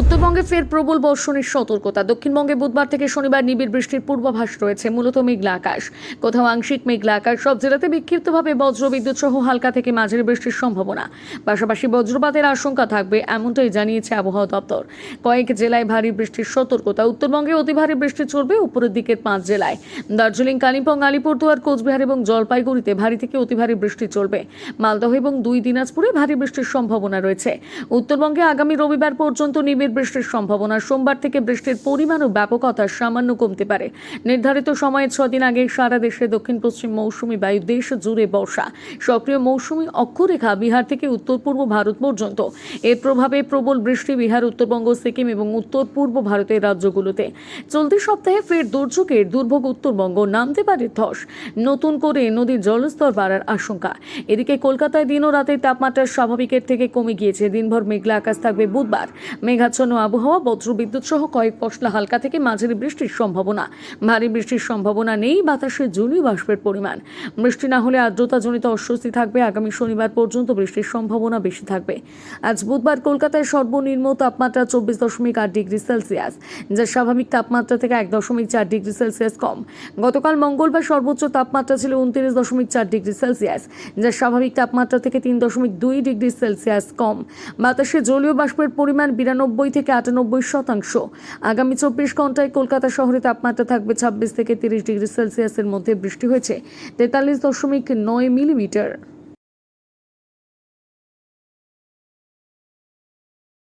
উত্তরবঙ্গে ফের প্রবল বর্ষণের সতর্কতা। দক্ষিণবঙ্গে বুধবার থেকে শনিবার নিবিড় বৃষ্টির পূর্বাভাস রয়েছে, মূলত মেঘলা আকাশ। কোথাও আংশিক মেঘলা আকাশ, সব জেলাতে বিক্ষিপ্তভাবে বজ্রবিদ্যুৎ সহ হালকা থেকে মাঝারি বৃষ্টির সম্ভাবনা। পাশাপাশি বজ্রপাতের আশঙ্কা থাকবে, এমনটাই জানিয়েছে আবহাওয়া দপ্তর। কয়েক জেলায় ভারী বৃষ্টির সতর্কতা, উত্তরবঙ্গে অতি ভারী বৃষ্টি চলবে উপরের দিকের পাঁচ জেলায়। দার্জিলিং, কালিম্পং, আলিপুরদুয়ার, কোচবিহার এবং জলপাইগুড়িতে ভারী থেকে অতি ভারী বৃষ্টি চলবে। মালদহ এবং দুই দিনাজপুরে ভারী বৃষ্টির সম্ভাবনা রয়েছে। উত্তরবঙ্গে আগামী রবিবার পর্যন্ত নিবিড় বৃষ্টির সম্ভাবনা। সোমবার থেকে বৃষ্টির পরিমাণ ও ব্যাপকতা সামান্য কমতে পারে। নির্ধারিত সময়ে ছদিন আগে সারা দেশে দক্ষিণ পশ্চিম মৌসুমী বায়ু দেশ জুড়ে বর্ষা। সক্রিয় মৌসুমী অক্ষরেখা বিহার থেকে উত্তর পূর্ব ভারত পর্যন্ত। এর প্রভাবে প্রবল বৃষ্টি বিহার, উত্তরবঙ্গ, সিকিম এবং উত্তর পূর্ব ভারতের রাজ্যগুলোতে। চলতি সপ্তাহে ফের দুর্যোগের দুর্ভোগ উত্তরবঙ্গ নামতে পারে ধস। নতুন করে নদীর জলস্তর বাড়ার আশঙ্কা। এদিকে কলকাতায় দিন ও রাতের তাপমাত্রা স্বাভাবিকের থেকে কমে গিয়েছে। দিনভর মেঘলা আকাশ থাকবে বুধবার। মেঘাচ্ছন্ন আবহাওয়া বজ্রবিদ্যুৎ সহ কয়েক পশলা হালকা থেকে মাঝারি বৃষ্টির সম্ভাবনা। ভারী বৃষ্টির সম্ভাবনা নেই, বাতাসে জলীয় বাষ্পের পরিমাণ। বৃষ্টি না হলে আর্দ্রতাজনিত অস্বস্তি থাকবে, আগামী শনিবার পর্যন্ত বৃষ্টির সম্ভাবনা বেশি থাকবে। আজ বুধবার কলকাতায় সর্বনিম্ন তাপমাত্রা চব্বিশ দশমিক আট ডিগ্রি সেলসিয়াস, যা স্বাভাবিক তাপমাত্রা থেকে এক দশমিক চার ডিগ্রি সেলসিয়াস কম। গতকাল মঙ্গলবার সর্বোচ্চ তাপমাত্রা ছিল উনত্রিশ দশমিক চার ডিগ্রি সেলসিয়াস, যা স্বাভাবিক তাপমাত্রা থেকে তিন দশমিক দুই ডিগ্রি সেলসিয়াস কম। বাতাসে জলীয় বাষ্পের পরিমাণ বিরানব্বই থেকে আটানব্বই শতাংশ। আগামী চব্বিশ ঘন্টায় কলকাতা শহরে তাপমাত্রা থাকবে ছাব্বিশ থেকে তিরিশ ডিগ্রি সেলসিয়াসের মধ্যে বৃষ্টি হয়েছে, তেতাল্লিশ দশমিক নয় মিলিমিটার।